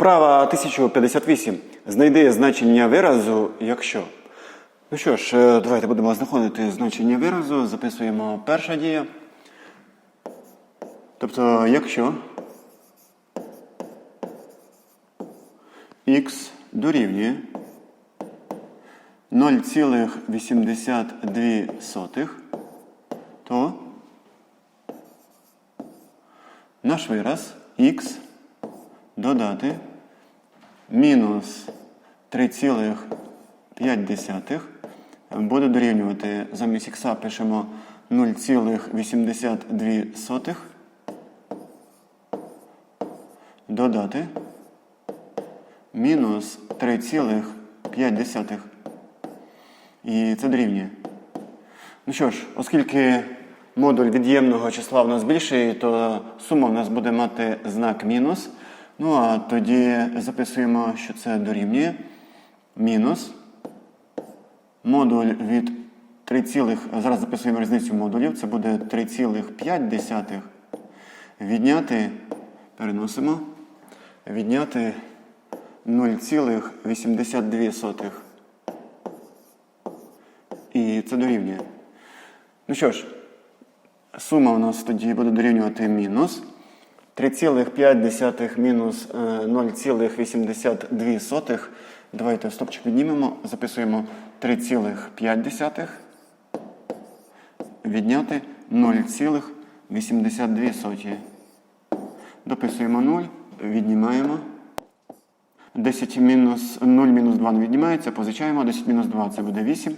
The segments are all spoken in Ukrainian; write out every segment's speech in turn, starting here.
Вправа 1058. Знайди значення виразу, якщо. Ну що ж, е, давайте будемо знаходити значення виразу. Записуємо перша дія. Тобто, якщо х дорівнює 0,82, то наш вираз х додати мінус 3,5 буде дорівнювати замість х пишемо 0,82 додати мінус 3,5. І це дорівнює. Ну що ж, оскільки модуль від'ємного числа в нас більший, то сума в нас буде мати знак мінус. Ну а тоді записуємо, що це дорівнює мінус модуль від 3, зараз записуємо різницю модулів, це буде 3,5 відняти, переносимо, відняти 0,82. І це дорівнює. Ну що ж, сума у нас тоді буде дорівнювати мінус 3,5 мінус е, 0,82. Давайте стопчик піднімемо, записуємо 3,5 відняти 0,82. Дописуємо 0, віднімаємо. 10 мінус 0 мінус 2 не віднімається, позичаємо. 10 мінус 2 це буде 8.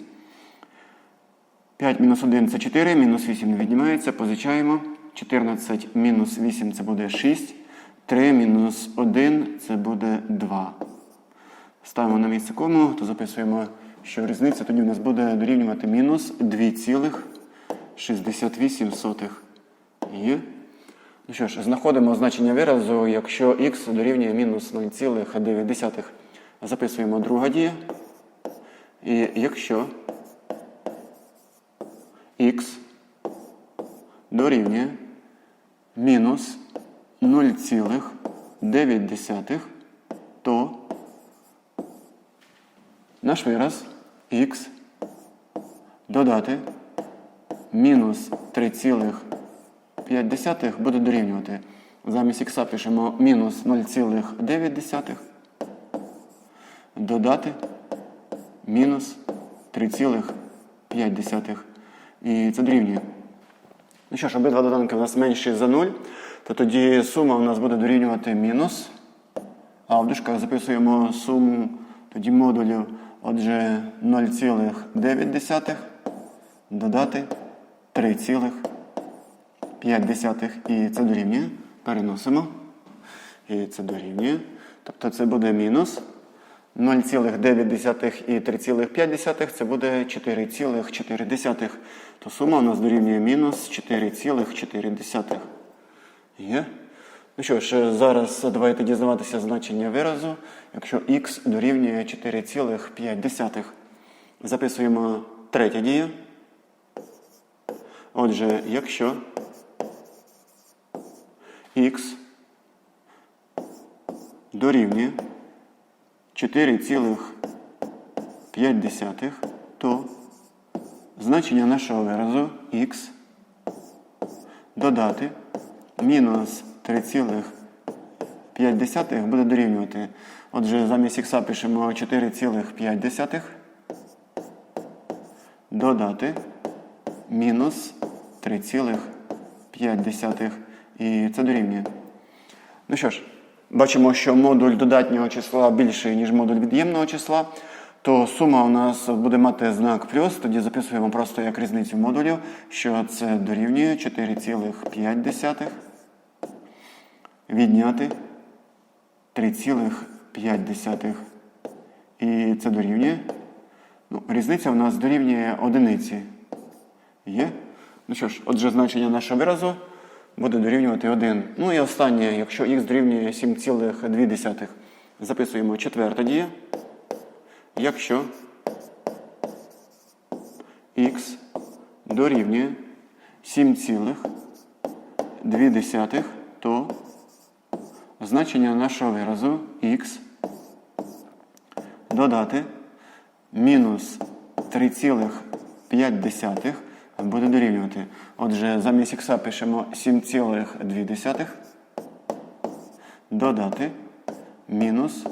5 мінус 1 це 4, мінус 8 не віднімається, позичаємо. 14 мінус 8 це буде 6. 3 мінус 1 це буде 2. Ставимо на місце кому, то записуємо, що різниця тоді в нас буде дорівнювати мінус 2,68. Є. Ну що ж, знаходимо значення виразу, якщо х дорівнює мінус 0,9. Записуємо друга дія. І якщо х дорівнює мінус 0,9, то наш вираз х додати мінус 3,5 буде дорівнювати. Замість х пишемо мінус 0,9 додати мінус 3,5. І це дорівнює. Ну що ж, обидва доданки у нас менші за 0, то тоді сума у нас буде дорівнювати мінус. А в дужках записуємо суму тоді модулів, отже, 0,9 додати 3,5. І це дорівнює. Переносимо. І це дорівнює. Тобто це буде мінус. 0,9 і 3,5 це буде 4,4. То сума у нас дорівнює мінус 4,4. Є? Ну що ж, зараз давайте дізнаватися значення виразу, якщо х дорівнює 4,5. Записуємо третя дія. Отже, якщо х дорівнює 4,5, то значення нашого виразу х додати мінус 3,5 буде дорівнювати. Отже, замість х пишемо 4,5 додати мінус 3,5. І це дорівнює. Ну що ж, бачимо, що модуль додатнього числа більший, ніж модуль від'ємного числа, то сума у нас буде мати знак плюс, тоді записуємо просто як різницю модулів, що це дорівнює 4,5 відняти 3,5. І це дорівнює. Ну, різниця у нас дорівнює одиниці. Є? Ну що ж, отже, значення нашого виразу буде дорівнювати 1. Ну і останнє, якщо х дорівнює 7,2. Записуємо четверта дія. Якщо х дорівнює 7,2, то значення нашого виразу х додати мінус 3,5 буде дорівнювати. Отже, замість х пишемо 7,2 додати мінус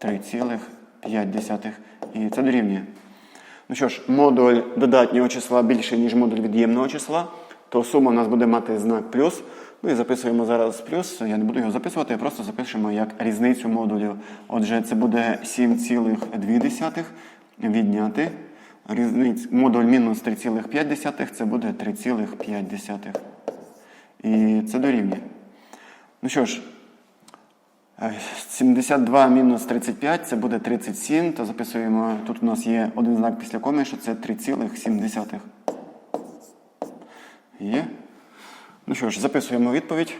3,5. І це дорівнює. Ну що ж, модуль додатнього числа більше, ніж модуль від'ємного числа, то сума у нас буде мати знак плюс. Ну і записуємо зараз плюс. Я не буду його записувати, просто запишемо як різницю модулів. Отже, це буде 7,2 відняти. Різниць, модуль мінус 3,5 це буде 3,5. І це дорівнює. Ну що ж, Е, 72 мінус 35 це буде 37, то записуємо, тут у нас є один знак після коми, що це 3,7. Є. Ну що ж, записуємо відповідь.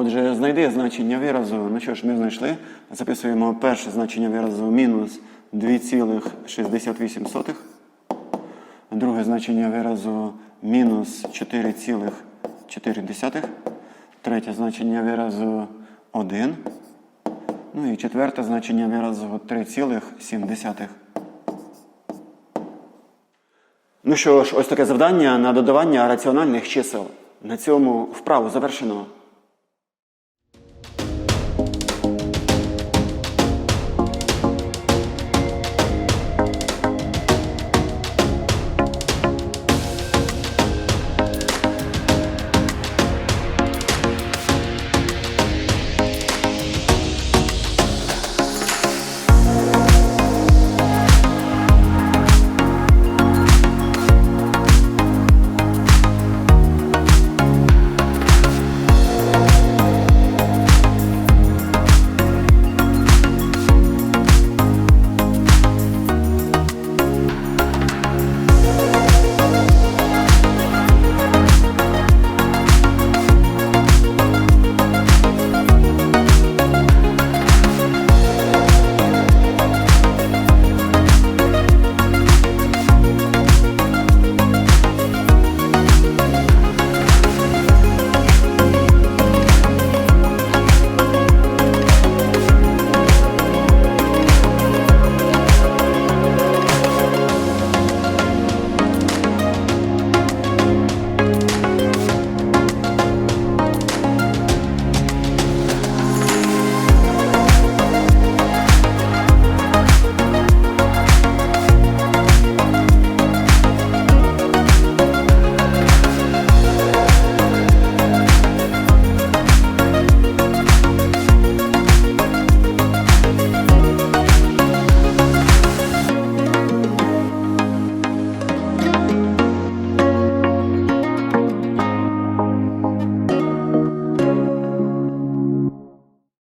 Отже, знайди значення виразу. Ну що ж, ми знайшли. Записуємо перше значення виразу мінус 2,68. Друге значення виразу мінус 4,4. Третє значення виразу 1. Ну і четверте значення виразу 3,7. Ну що ж, ось таке завдання на додавання раціональних чисел. На цьому вправу завершено.